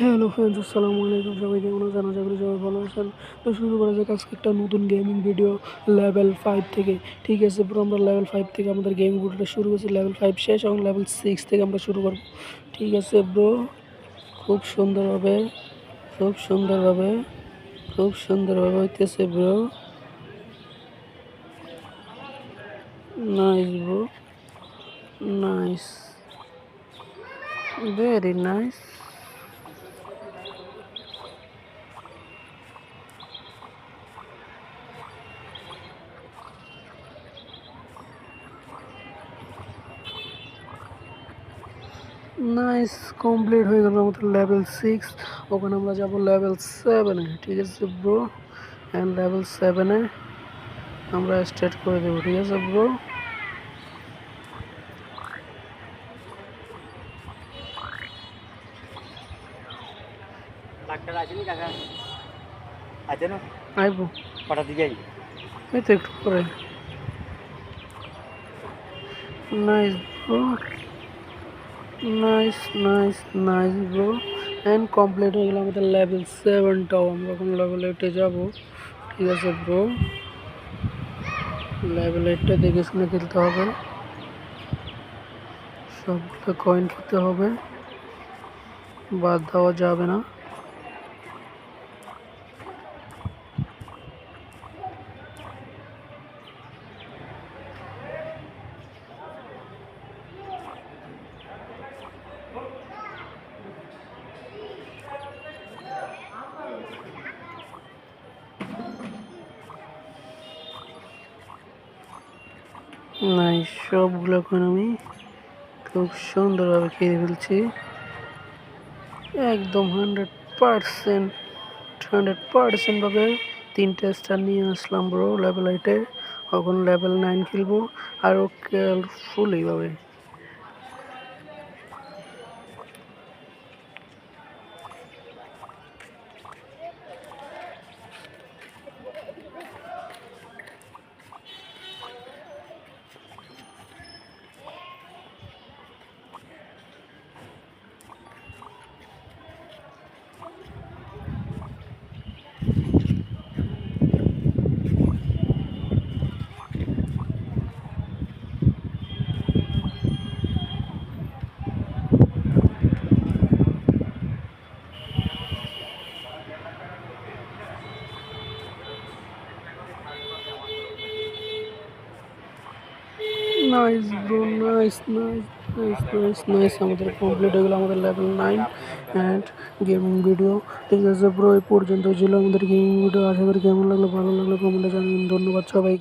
Hello friends আসসালামু আলাইকুম। সবাই কেমন আছেন? আশা করি সবাই ভালো আছেন। তো শুরু করা যাক আজকে একটা নতুন গেমিং ভিডিও লেভেল ফাইভ থেকে। ঠিক আছে পুরো আমরা লেভেল ফাইভ থেকে আমাদের গেমিং ভিডিওটা শুরু করছি। লেভেল ফাইভ শেষ এবং লেভেল সিক্স থেকে আমরা শুরু করব। ঠিক আছে ব্রো খুব সুন্দরভাবে খুব সুন্দরভাবে খুব সুন্দরভাবে হইতেছে bro nice bro nice very nice nice complete হয়ে গেল আমাদের লেভেল সিক্স ওখানে আমরা যাব লেভেল সেভেনে ঠিক আছে ব্রো অ্যান্ড লেভেল সেভেনে আমরা স্টার্ট করে দেবো ঠিক আছে ব্রো আইবো। দিকে এই তো একটু পরে। Nice bro nice nice nice bro and complete হয়ে গেল আমাদের লেভেল সেভেনটাও আমরা এখন লেভেল এইটে যাব। ঠিক আছে ব্রো লেভেল এইটটা দেখে শুনে খেলতে হবে। সবগুলো কয়েন খেতে হবে। বাদ দেওয়া যাবে না। নাই সবগুলো এখন আমি খুব সুন্দরভাবে খেয়ে ফেলছি। একদম হান্ড্রেড পারসেন্ট হান্ড্রেড পারসেন্টভাবে তিনটে স্টার নিয়ে আসলাম ব্রো লেভেল এইটে এখন লেভেল নাইন খেলব? আরও কেয়ারফুল এইভাবে। Nice bro nice nice nice nice nice আমাদের কমপ্লিট হয়ে গেলো আমাদের level nine and gaming video ঠিক আছে ব্রো এই পর্যন্ত ছিল আমাদের গেমিং ভিডিও আশা করি কেমন লাগল, ভালো লাগল কমেন্টে জানিয়ে ধন্যবাদ সবাই